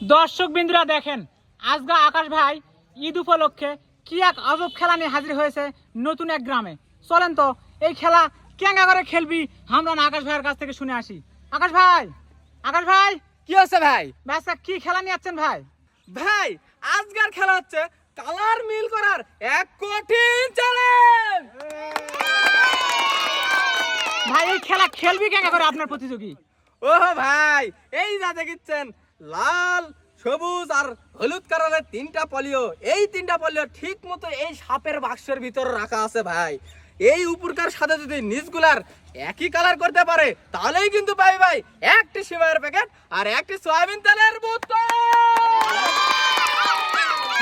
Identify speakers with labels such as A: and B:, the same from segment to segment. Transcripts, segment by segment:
A: দর্শক বিন্দুরা দেখেন আজগা আকাশ ভাই ঈদ উপলক্ষে কি এক আজব খেলা নিয়ে হাজির হয়েছে নতুন এক গ্রামে। চলেন তো এই খেলা কেঙ্গা করে খেলবি আমরা না আকাশ ভাইয়ের কাছ থেকে শুনে আসি। আকাশ ভাই আকাশ ভাই
B: কি হচ্ছে ভাই?
A: ব্যাসা কি খেলা নিয়ে যাচ্ছেন ভাই?
B: ভাই আজকের খেলা হচ্ছে কালার মিল করার এক কঠিন চ্যালেঞ্জ
A: ভাই এই খেলা খেলবি কেঙ্গা করে আপনার প্রতিযোগী?
B: ও ভাই এই যা দেখিচ্ছেন লাল সবুজ আর হলুদ কালারের তিনটা পলিও এই তিনটা পলিও ঠিক মতো এই সাপের বাক্সের ভিতরে রাখা আছে ভাই। এই উপরকার সাথে যদি নিচগুলার একই কালার করতে পারে তাহলেই কিন্তু পাই ভাই একটি সিমাইয়ের প্যাকেট আর একটি সয়াবিন তেলের বোতল।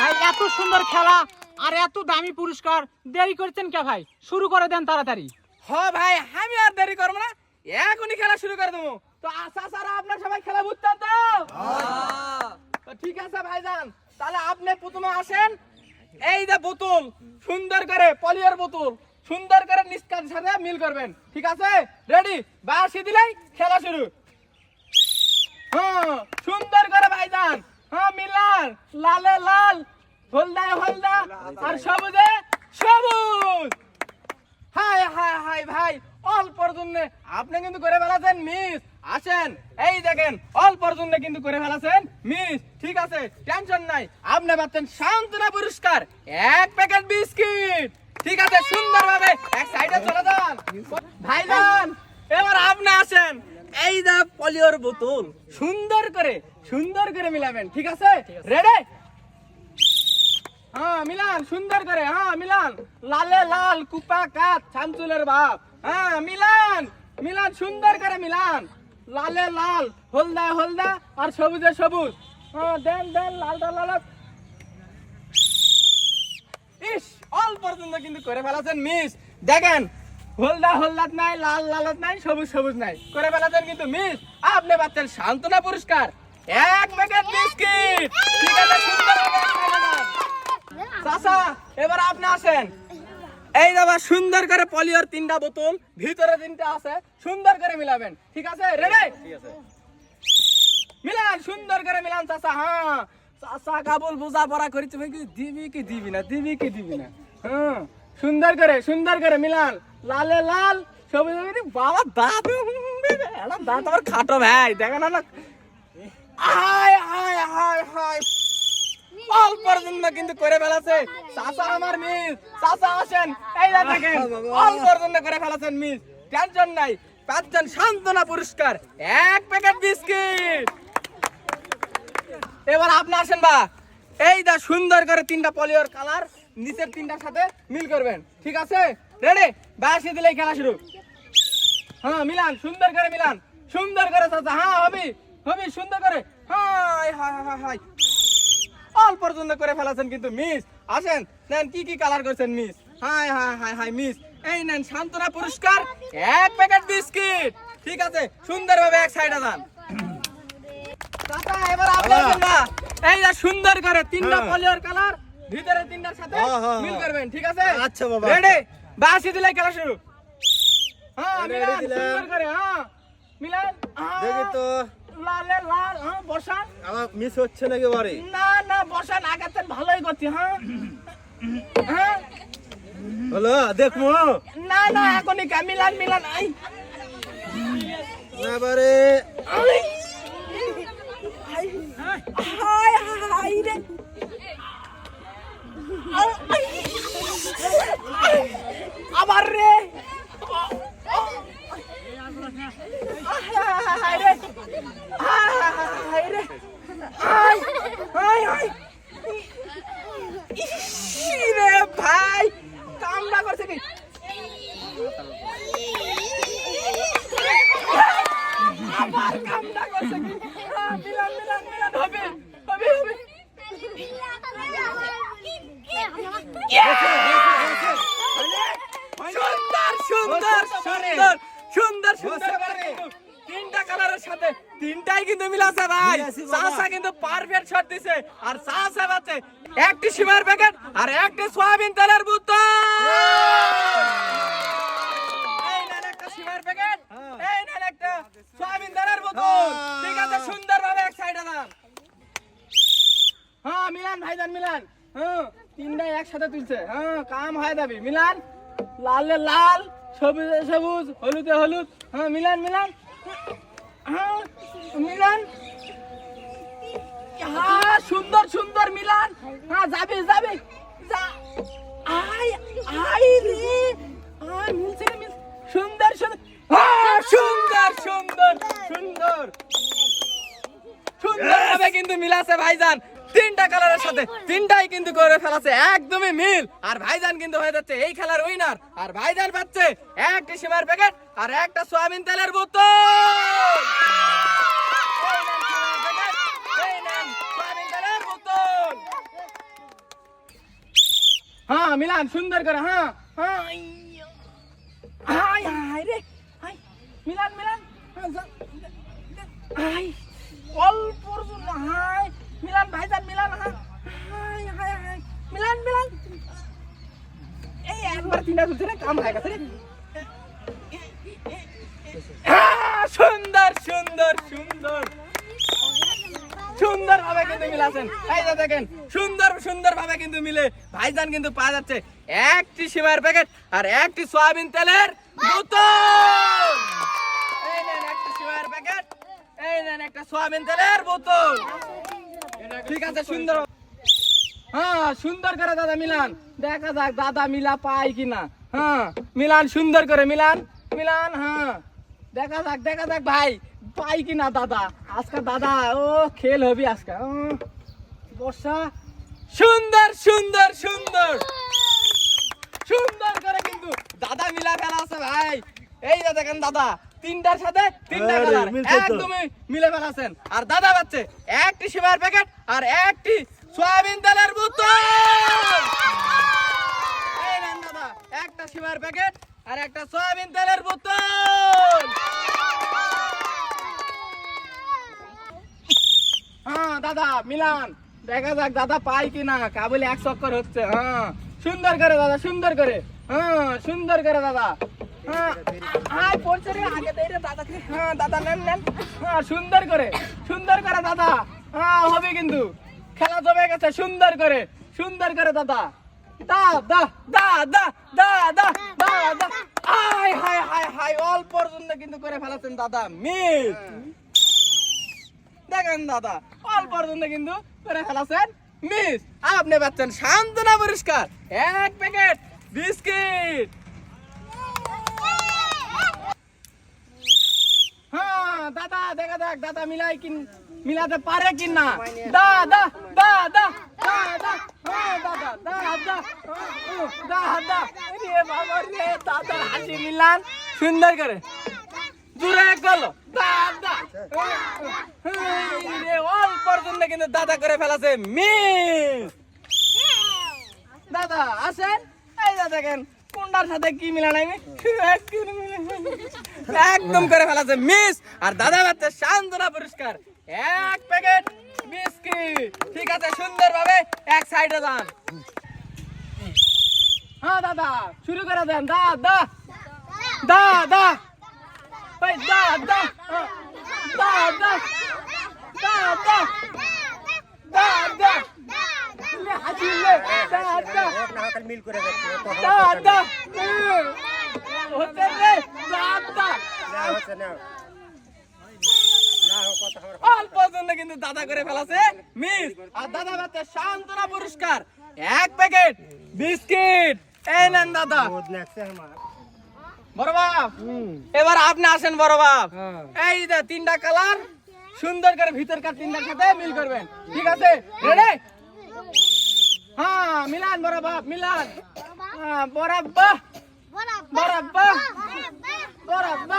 A: ভাই এত সুন্দর খেলা আর এত দামি পুরস্কার দেরি করছেন কে ভাই? শুরু করে দেন তাড়াতাড়ি।
B: হ ভাই আমি আর দেরি করব না। এখনই খেলা শুরু করে দেবো। তো আশা সারা আপনার সবাই খেলা বুঝতেন তো তো ঠিক আছে ভাইজান, তাহলে আপনি প্রথমে আসেন। এই যে বোতল, সুন্দর করে পলিয়ার বোতল, সুন্দর করে নিষ্কার সাথে মিল করবেন। ঠিক আছে? রেডি বাসি দিলেই খেলা শুরু। হ্যাঁ সুন্দর করে ভাইজান। হ্যাঁ মিলান লালে লাল হলদায় হলদা, আর সবুজে সবুজ। হাই হাই হাই ভাই অল্পর জন্য আপনি কিন্তু করে ফেলাছেন মিস আসেন এই দেখেন অল্পর জন্য কিন্তু করে ফেলাছেন মিস ঠিক আছে টেনশন নাই। আপনি পাচ্ছেন সান্ত্বনা পুরস্কার এক প্যাকেট বিস্কিট ঠিক আছে সুন্দরভাবে এক সাইডে চলে যান। ভাইজান এবার আপনি আসেন। এই যে পলিওর বোতল সুন্দর করে সুন্দর করে মিলাবেন ঠিক আছে? রেডি হ্যাঁ মিলান, সুন্দর করে হ্যাঁ মিলান। লালে লাল কুপা কাত বাপ। হ্যাঁ মিলান মিলান, সুন্দর করে, মিলান। লালে লাল, হলদা হলদা, আর সবুজে সবুজ। হ্যাঁ দেন দেন লাল। ইস, অল পর্যন্ত কিন্তু করে ফেলাছেন মিস। দেখেন, হলদা, হলদাত নাই, লাল, লালত নাই, সবুজ সবুজ নাই। করে ফেলাছেন কিন্তু মিস। আপনি পাচ্ছেন সান্ত্বনা পুরস্কার। এক প্যাকেট বিস্কিট ঠিক আছে, সুন্দর চাচা এবার আপনি আসেন। এই দাদা সুন্দর করে পলিওর তিনটা বোতল ভিতরে তিনটা আছে সুন্দর করে মিলাবেন। ঠিক আছে? রেডি মিলান সুন্দর করে মিলান চাচা হ্যাঁ। চাচা কাবুল বুঝা পড়া করি তুমি কি দিবি কি দিবি না দিবি কি দিবি না। হ্যাঁ সুন্দর করে সুন্দর করে মিলান। লালে লাল সবুজ। বাবা দাঁত দাঁত আমার খাটো ভাই দেখেন না হায় হায় হায় হায় অল্পর জন্য কিন্তু করে ফেলাছে। চাচা আমার মিস চাচা আসেন। এই দেখেন অল্পর জন্য করে ফেলাছেন মিস। টেনশন নাই পাঁচজন সান্ত্বনা পুরস্কার এক প্যাকেট বিস্কিট। এবার আপনি আসেন বা এই দা সুন্দর করে তিনটা পলিওর কালার নিচের তিনটার সাথে মিল করবেন। ঠিক আছে? রেডি বাসি দিলেই খেলা শুরু। হ্যাঁ মিলান সুন্দর করে মিলান। সুন্দর করে চাচা। হ্যাঁ হবি হবি সুন্দর করে। হাই হাই হাই হাই। অল্প পর্যন্ত করে ফেলাছেন কিন্তু মিস আসেন নেন কি কি কালার করছেন মিস হাই হাই হাই হাই মিস এই নেন সান্ত্বনা পুরস্কার এক প্যাকেট বিস্কিট ঠিক আছে সুন্দরভাবে এক সাইডে যান চাচা এবার আপনি না। এই সুন্দর করে তিনটা পলিওর কালার ভিতরে তিনটার সাথে
C: হ্যাঁ, হ্যাঁ,
B: মিল
C: হ্যাঁ।
B: করবেন ঠিক আছে?
C: আচ্ছা বাবা,
B: রেডি বাসি দিলে খেলা শুরু। হ্যাঁ মিলান সুন্দর করে হ্যাঁ মিলান। হ্যাঁ,
C: দেখি তো।
B: লালে লাল হ্যাঁ বসান।
C: আমার মিস হচ্ছে নাকি বাড়ি?
B: না না বসান আগাতেন ভালোই করছি হ্যাঁ। হ্যাঁ।
C: হলো দেখব
B: না না এখনই কা মিলান মিলান আই।
C: এবারে
B: আই। হাই হাই রে। আবার রে হাই রে হাই রে হাই হাই হাই রে ভাই কামড়া করছে কি আবার কামড়া করছে কি মিলান সুন্দর সুন্দর সুন্দর সুন্দর করে কিন্তু তিনটা কালারের সাথে তিনটাই কিন্তু মিলাছে ভাই।
C: মিলাছি
B: কিন্তু পারফেক্ট শট দিছে। আর চাচা বাতে একটি সীমার প্যাকেট আর একটি সয়াবিন তেলের বোতল এই নেন একটা সীমার প্যাকেট এই নেন একটা সয়াবিন তেলের বোতল
C: হ্যাঁ।
B: ঠিক আছে সুন্দরভাবে এক সাইডে দাও হ্যাঁ মিলান ভাইজান মিলান। হ্যাঁ তিনটাই একসাথে তুলছে। হ্যাঁ কাম হয়ে যাবে মিলান লালে লাল সবুজে সবুজ হলুদে হলুদ। হ্যাঁ মিলান মিলান। হ্যাঁ মিলান? হ্যাঁ সুন্দর সুন্দর মিলান। হ্যাঁ যাবে যাবে। যা। আই আই রে। আয়, মিলছে সুন্দর সুন্দর। হ্যাঁ সুন্দর সুন্দর সুন্দর। সুন্দর হবে কিন্তু মিলাছে ভাইজান। তিনটা কালারের সাথে তিনটাই কিন্তু করে ফেলাছে, একদমই মিল। আর ভাইজান কিন্তু হয়ে যাচ্ছে এই খেলার উইনার আর ভাইজান পাচ্ছে একটা সীমার প্যাকেট আর একটা সয়াবিন তেলের বোতল। হ্যাঁ মিলান, সুন্দর করে হ্যাঁ হ্যাঁ। রে, হাই। মিলান মিলান। মিলান ভাইজান মিলান হাই হাই হাই হাই। মিলান মিলান। এই একবার তিনটা তুলছে রে কাম হয়ে গেছে রে। সুন্দর সুন্দর সুন্দর সুন্দর। ভাবে কিন্তু মিলাছেন। এই দেখেন, সুন্দর সুন্দর ভাবে কিন্তু মিলে। ভাইজান কিন্তু পাওয়া যাচ্ছে একটি সিমার প্যাকেট আর একটি সয়াবিন তেলের বোতল। এই নেন একটি সিমার প্যাকেট, এই নেন একটা সয়াবিন তেলের বোতল। ঠিক আছে, সুন্দর। হ্যাঁ সুন্দর করে দাদা মিলান। দেখা যাক দাদা মিলা পাই কিনা। হ্যাঁ মিলান সুন্দর করে, মিলান মিলান হ্যাঁ। দেখা যাক দেখা যাক ভাই পাই কিনা দাদা। আজকে দাদা, ও, খেল হবে আজকে। বর্ষা। সুন্দর সুন্দর সুন্দর। সুন্দর করে কিন্তু দাদা মিলা ফেলা আছে ভাই। এই যে দেখেন দাদা তিনটার সাথে তিনটা কালার। একদমই মিলে ফেলাছেন। আর দাদা পাচ্ছে একটি সিমার প্যাকেট আর একটি সয়াবিন তেলের বোতল এই নেন দাদা একটা সিমার প্যাকেট আর একটা সয়াবিন তেলের বোতল হ্যাঁ দাদা মিলান দেখা যাক দাদা পাই কিনা। কাবুলি এক চক্কর হচ্ছে হ্যাঁ। সুন্দর করে দাদা সুন্দর করে হ্যাঁ সুন্দর করে দাদা। হ্যাঁ পড়ছে হ্যাঁ দাদা, নেন নেন। হ্যাঁ সুন্দর করে সুন্দর করে, দাদা। হ্যাঁ হবে কিন্তু। খেলা জমে গেছে, সুন্দর করে সুন্দর করে, দাদা। দা দা দা দা দা দা দা দা। আয়, হায় হায় হায়, অল্প পর্যন্ত কিন্তু করে ফেলাছেন, দাদা, মিস। দেখেন, দাদা, অল্প পর্যন্ত কিন্তু করে ফেলাছেন, মিস। আপনি পাচ্ছেন সান্ত্বনা পুরস্কার। এক প্যাকেট বিস্কিট হ্যাঁ দাদা দেখা যাক দাদা মিলাই কিন মিলাতে পারে কি না দাদা দাদা দাদা হ্যাঁ দাদা দাদা দাদা মিলান সুন্দর করে জুড়ে গেল দাদা এই রে অল্প পর্যন্ত কিন্তু দাদা করে ফেলাছে মিস দাদা আসেন এই দাদা দেখেন কোনটার সাথে কি মিলা নাই? একদম করে ফেলাছে মিস। আর দাদা বাচ্চা সান্ত্বনা পুরস্কার। এক প্যাকেট বিস্কিট ঠিক আছে সুন্দর ভাবে এক সাইডে দান। হ্যাঁ দাদা, শুরু করে দেন। দা দা। দা দা। ওই দা হ্যাঁ। দা দা দা। দা দা দা লে দা দা
C: মিল করে যাচ্ছে
B: হতে রে
C: হচ্ছে না।
B: অল্প জন্য কিন্তু দাদা করে ফেলাছে মিস। আর দাদা বাচ্চা সান্ত্বনা পুরস্কার। এক প্যাকেট বিস্কিট। এই নেন দাদা। বড় বাপ এবার আপনি আসেন বড় বাপ।
C: হ্যাঁ।
B: এই যে তিনটা কালার সুন্দর করে ভিতরকার তিনটার সাথে মিল করবেন। ঠিক আছে? রেডি हा मिलान बरोबर मिलान. हा बरोबर बरोबर बरोबर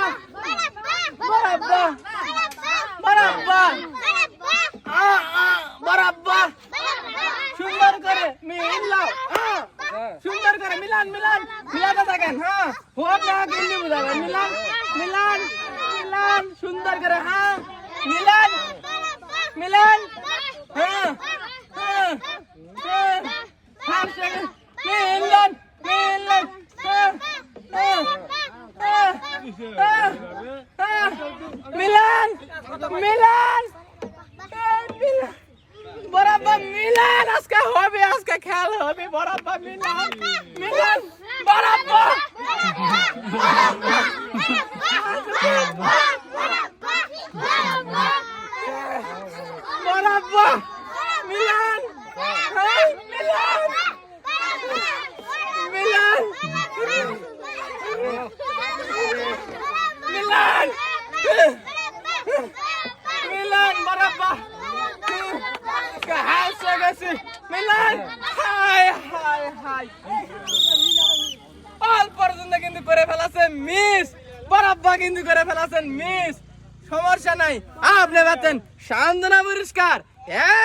B: গেছে মিলান হাই হাই হাই অল পর্যন্ত কিন্তু করে ফেলাছেন মিস। বরাব্বা কিন্তু করে ফেলাছেন মিস। সমস্যা নাই। আপনি পাচ্ছেন সান্দনা পুরস্কার।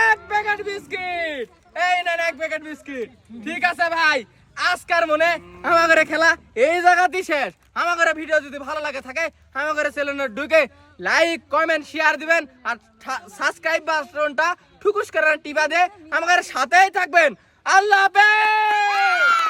B: এক প্যাকেট বিস্কিট এই নেন এক প্যাকেট বিস্কিট ঠিক আছে ভাই। আজকার মনে আমাদের খেলা, এই জায়গাতেই শেষ। আমাদের ভিডিও যদি ভালো লাগে থাকে আমাদের চ্যানেলে ঢুকে লাইক কমেন্ট শেয়ার দিবেন আর সাবস্ক্রাইব বাটনটা ঠুকুস করে টিপা দিয়ে আমাদের সাথেই থাকবেন। আল্লাহ হাফেজ!